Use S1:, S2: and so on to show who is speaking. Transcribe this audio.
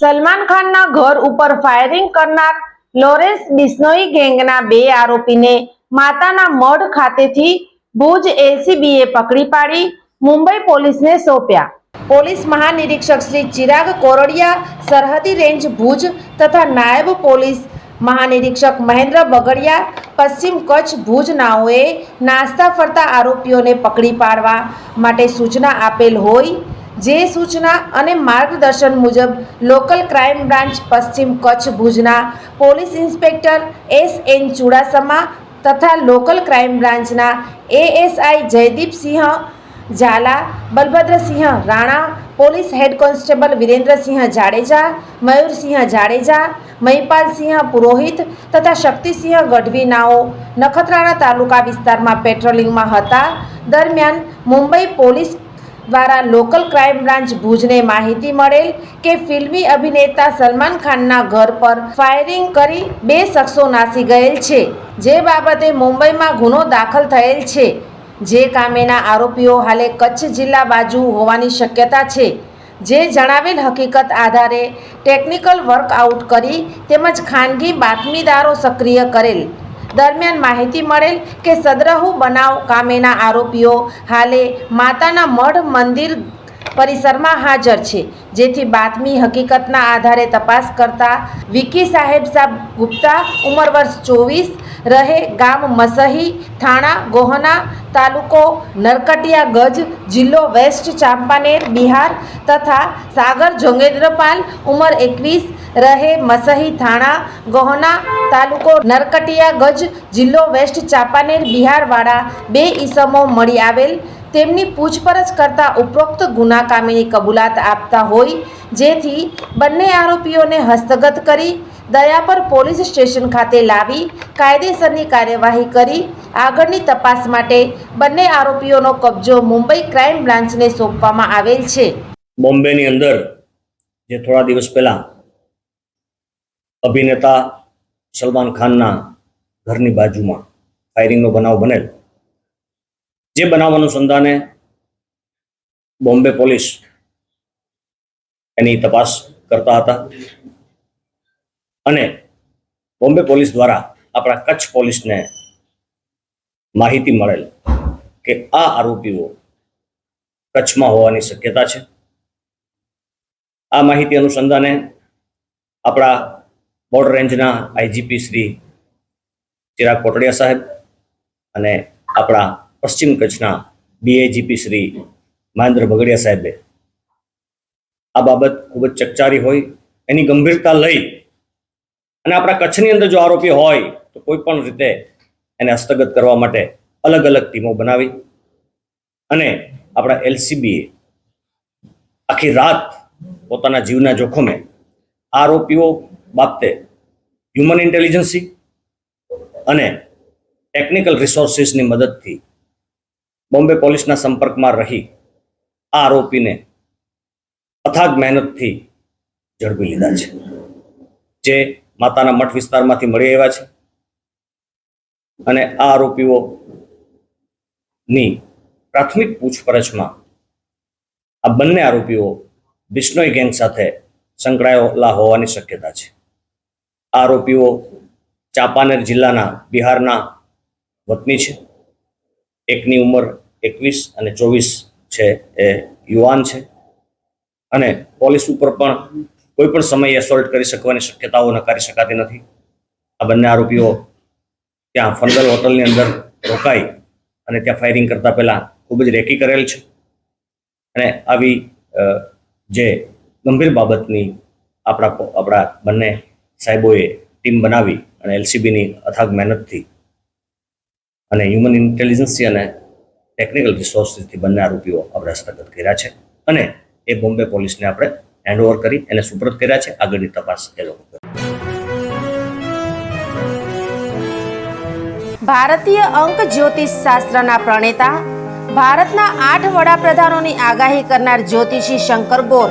S1: Salman ખાનના ઘર ઉપર ફાયરિંગ કરનાર લોરેન્સ બિસ્નોઈ ગેંગના બે આરોપીને માતાના મઢ ખાતેથી ભુજ એસીબીએ પકડી પાડી, મુંબઈ પોલીસને સોંપ્યા. પોલીસ મહાનિરીક્ષક શ્રી ચિરાગ કોરડિયા, સરહદી રેન્જ ભુજ તથા નાયબ પોલીસ મહાનિરીક્ષક મહેન્દ્ર બગડિયા, પશ્ચિમ કચ્છ ભુજનાઓએ નાસ્તા ફરતા આરોપીઓને પકડી પાડવા માટે સૂચના આપેલ હોય જે સૂચના અને માર્ગદર્શન મુજબ લોકલ ક્રાઇમ બ્રાન્ચ પશ્ચિમ કચ્છ ભુજના police inspector S N Chudasama તથા લોકલ ક્રાઇમ બ્રાન્ચના ASI Jaydeepsinh Jhala, Balbhadrasinh Rana, police head constable Virendrasinh Jadeja, Mayursinh Jadeja, Mahipalsinh Purohit તથા શક્તિસિંહ ગઢવીનાઓ નખત્રાણા તાલુકા વિસ્તારમાં પેટ્રોલિંગમાં હતા. દરમિયાન મુંબઈ પોલીસ દ્વારા લોકલ ક્રાઇમ બ્રાન્ચ ભુજને માહિતી મળેલ કે ફિલ્મી અભિનેતા સલમાન ખાનના ઘર પર ફાયરિંગ કરી બે શખ્સો નાસી ગયેલ છે, જે બાબતે મુંબઈમાં ગુનો દાખલ થયેલ છે. જે કામેના આરોપીઓ હાલે કચ્છ જિલ્લા બાજુ હોવાની શક્યતા છે. જે જણાવેલ હકીકત આધારે ટેકનિકલ વર્કઆઉટ કરી તેમજ ખાનગી બાતમીદારો સક્રિય કરેલ. દરમિયાન માહિતી મળેલ કે સદરહુ બનાવ કામેના આરોપીઓ હાલે માતાના મઢ મંદિર પરિસરમાં હાજર છે, જેથી બાતમી હકીકતના આધારે તપાસ કરતા વિકી સાહેબ સાહેબ ગુપ્તા ઉંમર વર્ષ ચોવીસ, રહે ગામ મસહી થાણા, ગોહના તાલુકો નરકટિયા ગજ, જિલ્લો વેસ્ટ ચાંપાનેર, બિહાર તથા સાગર જોગેન્દ્રપાલ ઉંમર એકવીસ રહે મસહી થાણા, ગહોના તાલુકો નરકટિયા ગજ જિલ્લો વેસ્ટ ચાંપાનેર, બિહારવાળા બે ઈસમો મળી આવેલ. તેમની પૂછપરછ કરતા ઉપરોક્ત ગુના કામીની કબૂલાત આપતા હોય, જેથી બંને આરોપીઓને હસ્તગત કરી દયાપર પોલીસ સ્ટેશન ખાતે લાવી, કાયદેસરની કાર્યવાહી કરી, આગળની તપાસ માટે બંને આરોપીઓનો કબજો મુંબઈ ક્રાઇમ બ્રાન્ચને સોંપવામાં આવેલ છે.
S2: બોમ્બેની અંદર જે થોડા દિવસ પહેલા અભિનેતા સલમાન ખાનના ઘરની બાજુમાં ફાયરિંગનો બનાવ બનેલ. જે બનાવ અનુસંધાને બોમ્બે પોલીસ એની તપાસ કરતા હતા. અને બોમ્બે પોલીસ દ્વારા આપણા કચ્છ પોલીસને માહિતી મળેલ કે આ આરોપીઓ કચ્છમાં હોવાની શક્યતા છે. આ માહિતી અનુસંધાને આપણા બોર્ડર રેન્જના આઈજીપી શ્રી ચિરાગ કોટડિયા સાહેબ અને આપણા પશ્ચિમ કચ્છના બીએજીપી શ્રી મહેન્દ્ર બગડિયા સાહેબે. આ બાબત ખૂબ જ ચકચારી હોય, એની ગંભીરતા લઈ અને આપણા કચ્છની અંદર જો આરોપી હોય, તો કોઈ પણ રીતે એને હસ્તગત કરવા માટે અલગ અલગ ટીમો બનાવી અને આપણા એલસીબીએ આખી રાત પોતાના જીવના જોખમે આરોપીઓ બાબતે હ્યુમન ઇન્ટેલિજન્સી અને ટેકનિકલ રિસોર્સિસની મદદથી બોમ્બે પોલીસના સંપર્કમાં રહી આ આરોપીને અથાગ મહેનતથી ઝડપી લીધા છે. જે માતાના મઠ વિસ્તારમાંથી મળી આવ્યા છે અને આ આરોપીઓની પ્રાથમિક પૂછપરછમાં આ બંને આરોપીઓ બિશ્નોઈ ગેંગ સાથે સંકળાયેલા હોવાની શક્યતા છે. આરોપીઓ ચાંપાનેર જિલ્લાના બિહારના વતની છે. એકની ઉંમર એકવીસ અને ચોવીસ છે એ યુવાન છે. અને પોલીસ ઉપર પણ કોઈ પણ સમયે એસોલ્ટ કરી શકવાની શક્યતાઓ નકારી શકાતી નથી. આ બંને આરોપીઓ ત્યાં ફંગલ હોટલની અંદર રોકાઈ અને ત્યાં ફાયરિંગ કરતા પહેલાં ખૂબ જ રેકી કરેલ છે. અને આવી જે ગંભીર બાબતની આપણા આપણા બંને સાહેબોએ ટીમ બનાવી અને એલસીબીની અથાગ મહેનતથી અને હ્યુમન ઇન્ટેલિજન્સથી અને ટેકનિકલ રિસોર્સિસથી બંને આરોપીઓ આપણે હસ્તગત કર્યા છે અને એ બોમ્બે પોલીસને આપણે હેન્ડઓવર કરી, એને સુપ્રત કર્યા છે આગળની તપાસ એ લોકો.
S1: ભારતીય અંક જ્યોતિષ શાસ્ત્રના પ્રણેતા, ભારતના આઠ વડાપ્રધાનોની આગાહી કરનાર જ્યોતિષી શંકર ગોર